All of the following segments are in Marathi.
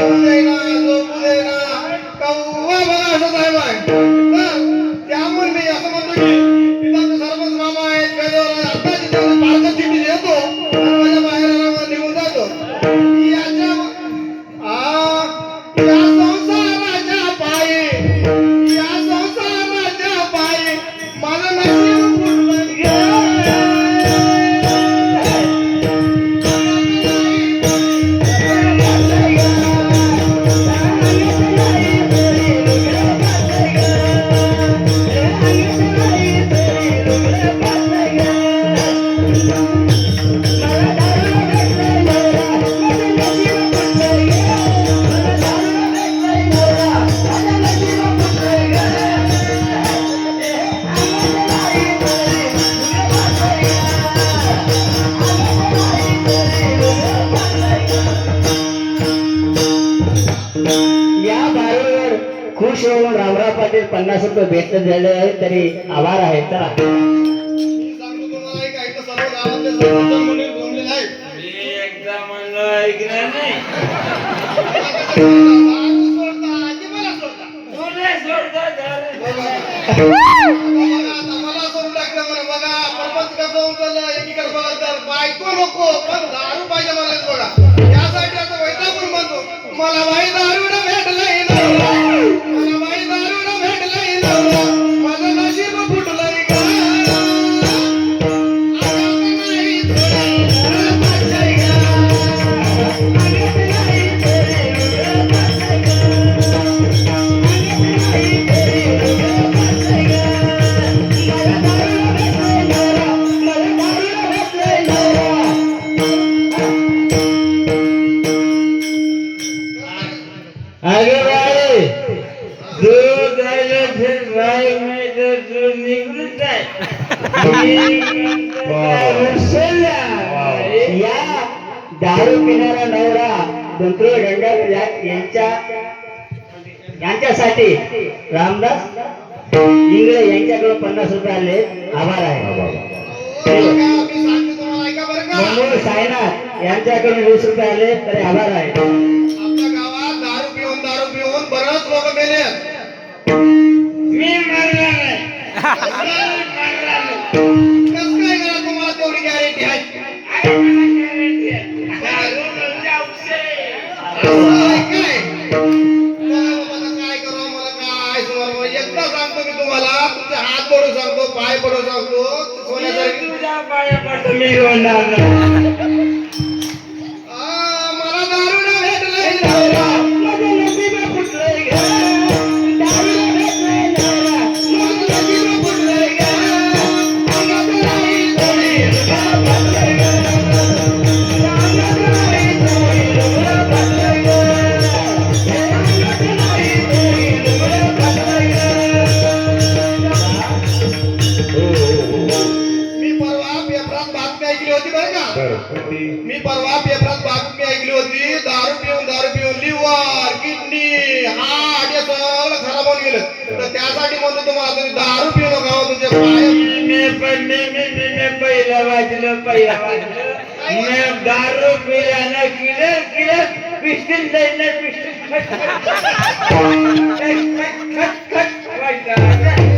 Amen. बघा, प्रपंच झालं तरी आभार आहे. चला. बायको नको, पण या दारू पिणारा नवरा दंतुळ गंगाधर या- यांच्या यांच्यासाठी रामदास इंगळे यांच्याकडून पन्नास रुपये आले. आभार आहे. बघा, मी सांगतो तुम्हाला ऐका बरं का मनोज साईनाथ यांच्याकडून वीस रुपये आले तरी आभार आहे. आमच्या गावात दारू पिऊन दारू पिऊन बरंच लोक मेले. मी मरणार पाय पडू सांगतो मी सोन्यासारखी तुझ्या पाया पडतो मी बातमी ऐकली होती बरं का मी परवा पेपरात बातमी ऐकली होती दारू पिऊन दारू पिऊन लिव्हर किडनी हार्ट हे सगळं खराब होऊन गेलं तर त्यासाठी म्हणतो तुम्हाला तुम्ही दारू पिऊ नका हो, मी पहिला वाजलं पहिला वाजलं मी दारू पिल्यानं किलर किलर पिस्टल जाईल पिस्टल खट खट खट खट खट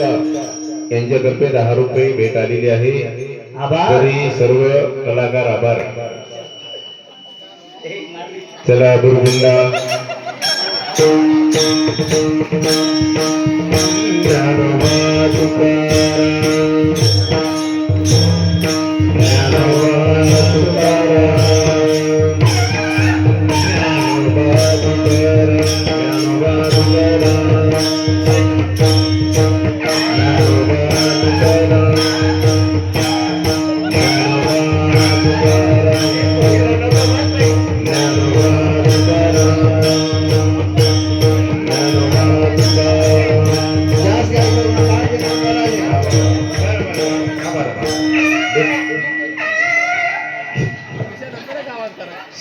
यांच्यातर्फे दहा रुपये भेट आलेली आहे. तरी सर्व कलाकार आभार. चला ज्ञानोबा तुकाराम.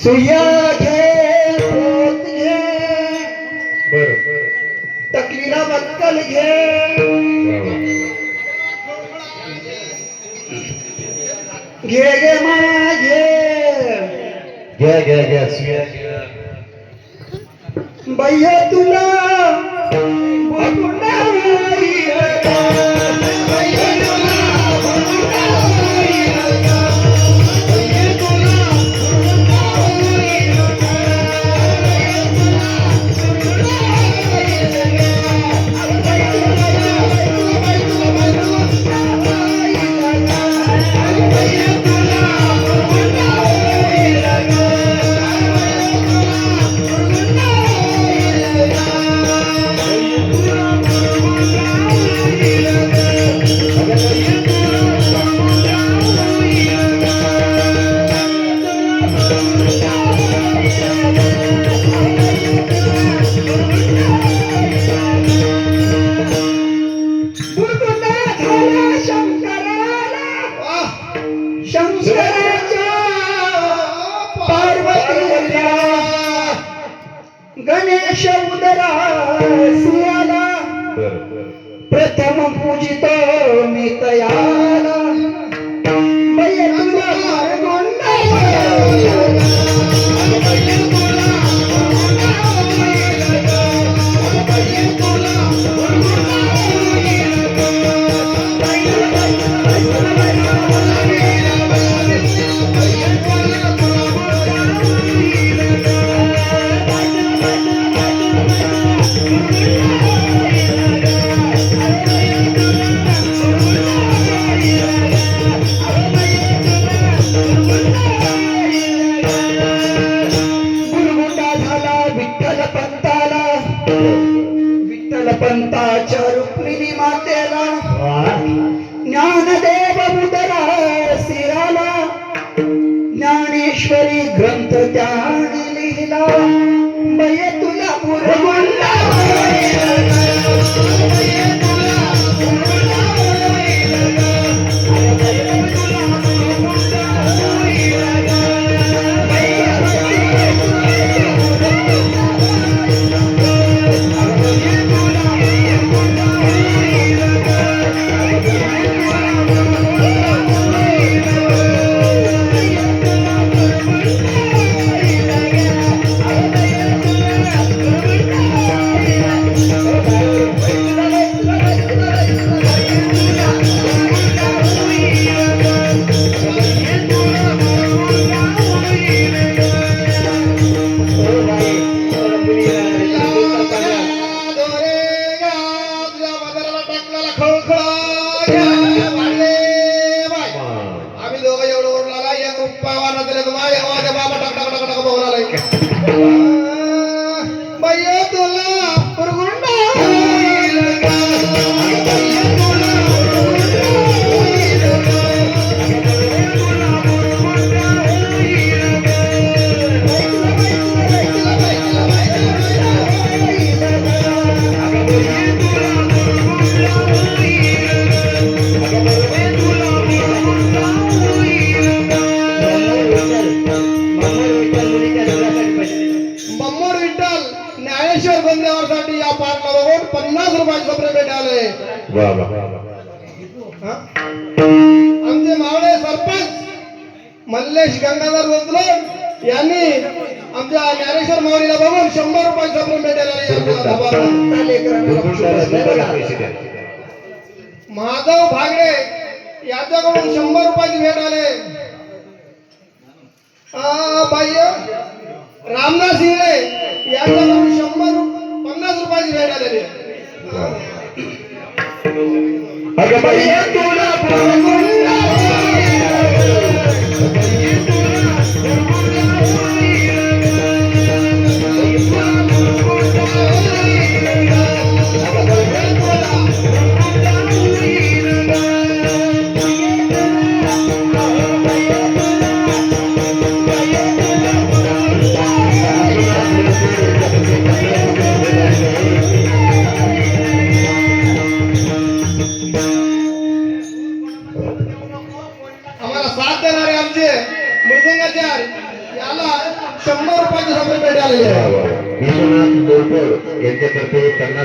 सुया घे पोत. घे बर. तकलीला बक्कल घे. घे घे मा घे घ्या घ्या घ्या सुया घे. गणेश उदरा सियाला बरं बरं प्रथम पूजित विठ्ठल पंताच्या रुक्मिणी मातेला ज्ञानदेव उदरा सिराला. ज्ञानेश्वरी ग्रंथ त्याने लिहिला. बये तुला मुरगुंडा विठ्ठल ज्ञानेश्वर गोंदेवारसाठी या पाठला बघून पन्नास रुपयाचे कपडे भेटाले. हा? आमचे मावळे सरपंच मल्लेश गंगाधर जोंतले यांनी आमच्या ज्ञानेश्वर माऊलीला बघून शंभर रुपयाचे कपडे भेटायला माधव भागडे याच्याकडून शंभर रुपयाची भेट आले. आ, बाह्य रामदास इंगळे याच्याकडून शंभर पन्नास रुपयाची रेट आलेली आहे.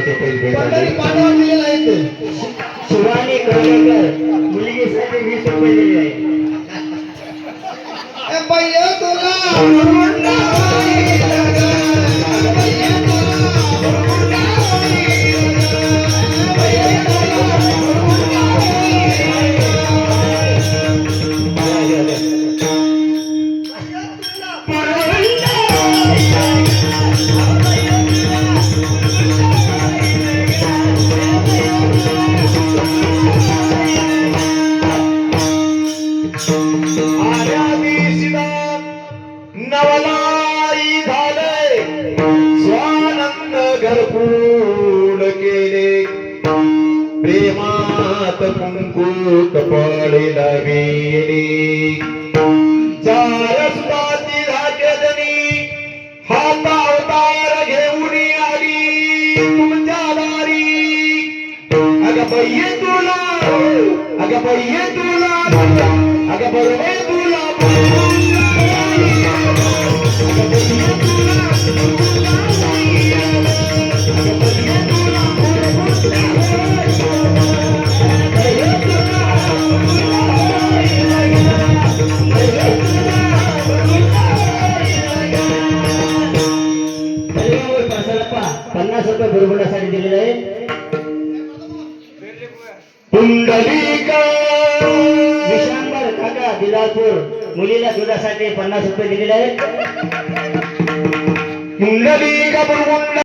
पंढरी आली पाठवून दिलेला आहे ते. शिवानी कवलेकर मुलगीसाठी वीस रुपये दिले आहे. ए बाह्य तुला. a por dentro la, a por dentro मुलीला पन्नास रुपये दिलेले आहेत. पुंडलिका पुरमुंड